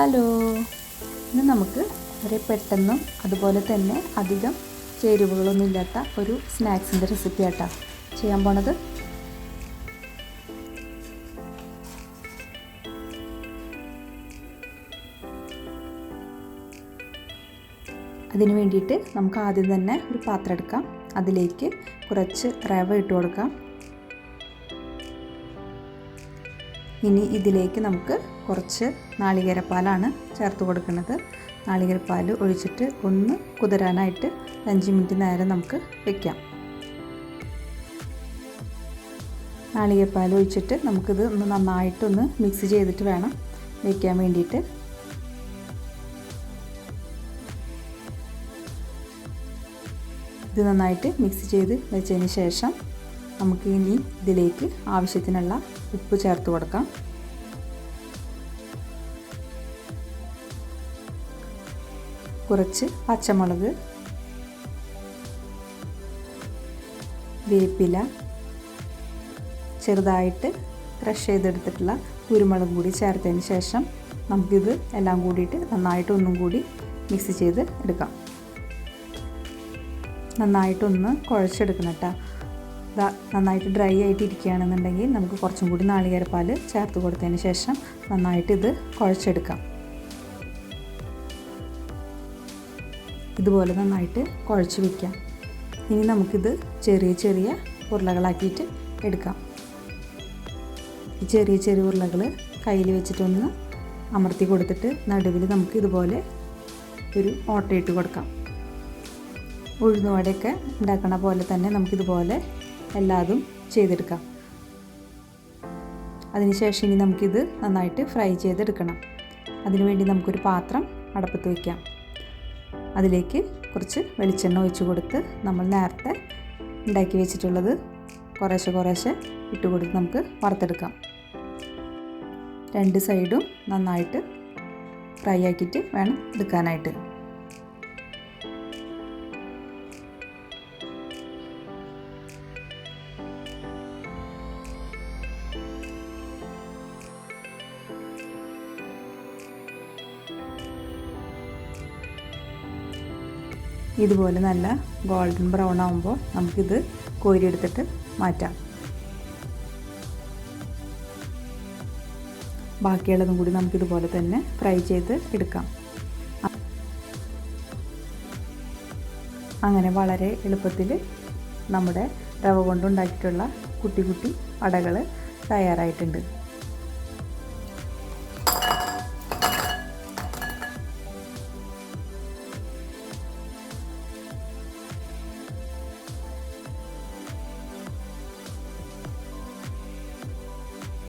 Hello. ഇന്ന് നമുക്ക് വളരെ പെട്ടെന്നും അതുപോലെ തന്നെ അധികം ചേരുവകളൊന്നും ഇല്ലാത്ത ഒരു സ്നാക്സിന്റെ റെസിപ്പി ആട്ടാ. ചെയ്യാൻ പോണത്? അതിന് വേണ്ടിയിട്ട് നമുക്ക് ആദ്യം തന്നെ ഒരു പാത്രം എടുക്കാം. അതിലേക്ക് കുറച്ച് റവ ഇട്ട് കൊടുക്കാം. ഇനി ഇതിലേക്ക് നമുക്ക് കുറച്ച് നാളികേരപ്പാലാണ് ചേർത്ത് കൊടുക്കുന്നത്. നാളികേരപ്പാൽ ഒഴിച്ചിട്ട് ഒന്ന് കുതിരാനായിട്ട് അഞ്ച് മിനിറ്റ് നേരം നമുക്ക് വെക്കാം. നാളികേരപ്പാൽ ഒഴിച്ചിട്ട് നമുക്കിത് ഒന്ന് നന്നായിട്ടൊന്ന് മിക്സ് ചെയ്തിട്ട് വേണം വെക്കാൻ വേണ്ടിയിട്ട്. ഇത് നന്നായിട്ട് മിക്സ് ചെയ്ത് വെച്ചതിന് ശേഷം നമുക്ക് ഇനി ഇതിലേക്ക് ആവശ്യത്തിനുള്ള ഉപ്പ് ചേർത്ത് കൊടുക്കാം. കുറച്ച് പച്ചമുളക് വേപ്പില ചെറുതായിട്ട് ക്രഷ് ചെയ്തെടുത്തിട്ടുള്ള കുരുമുളക് കൂടി ചേർത്തതിന് ശേഷം നമുക്കിത് എല്ലാം കൂടിയിട്ട് നന്നായിട്ട് ഒന്നും കൂടി മിക്സ് ചെയ്ത് എടുക്കാം. നന്നായിട്ടൊന്ന് കുഴച്ചെടുക്കണം കേട്ടോ. നന്നായിട്ട് ഡ്രൈ ആയിട്ട് ഇരിക്കുകയാണെന്നുണ്ടെങ്കിൽ നമുക്ക് കുറച്ചും കൂടി നാളികേരപ്പാൽ ചേർത്ത് കൊടുത്തതിന് ശേഷം നന്നായിട്ട് ഇത് കുഴച്ചെടുക്കാം. ഇതുപോലെ നന്നായിട്ട് കുഴച്ച് വയ്ക്കാം ഇനി നമുക്കിത് ചെറിയ ചെറിയ ഉരുളകളാക്കിയിട്ട് എടുക്കാം. ഈ ചെറിയ ചെറിയ ഉരുളകൾ കയ്യിൽ വെച്ചിട്ടൊന്ന് അമർത്തി കൊടുത്തിട്ട് നടുവിൽ നമുക്ക് ഇതുപോലെ ഒരു ഓട്ടയിട്ട് കൊടുക്കാം. ഉഴുന്നുവടയൊക്കെ ഉണ്ടാക്കണ പോലെ തന്നെ നമുക്കിതുപോലെ എല്ലാതും ചെയ്തെടുക്കാം. അതിനുശേഷം ഇനി നമുക്കിത് നന്നായിട്ട് ഫ്രൈ ചെയ്തെടുക്കണം. അതിനുവേണ്ടി നമുക്കൊരു പാത്രം അടപ്പത്ത് വയ്ക്കാം അതിലേക്ക് കുറച്ച് വെളിച്ചെണ്ണ ഒഴിച്ച് കൊടുത്ത് നമ്മൾ നേരത്തെ ഉണ്ടാക്കി വെച്ചിട്ടുള്ളത് കുറേശ്ശെ കുറേശ്ശെ ഇട്ട് കൊടുത്ത് നമുക്ക് വറുത്തെടുക്കാം. രണ്ട് സൈഡും നന്നായിട്ട് ഫ്രൈ ആക്കിയിട്ട് വേണം എടുക്കാനായിട്ട്. ഇതുപോലെ നല്ല ഗോൾഡൻ ബ്രൗൺ ആകുമ്പോൾ നമുക്കിത് കോരിയെടുത്തിട്ട് മാറ്റാം. ബാക്കിയുള്ളതും കൂടി നമുക്കിതുപോലെ തന്നെ ഫ്രൈ ചെയ്ത് എടുക്കാം. അങ്ങനെ വളരെ എളുപ്പത്തിൽ നമ്മുടെ റവ കൊണ്ടുണ്ടാക്കിയിട്ടുള്ള കുട്ടി കുട്ടി അടകൾ തയ്യാറായിട്ടുണ്ട്.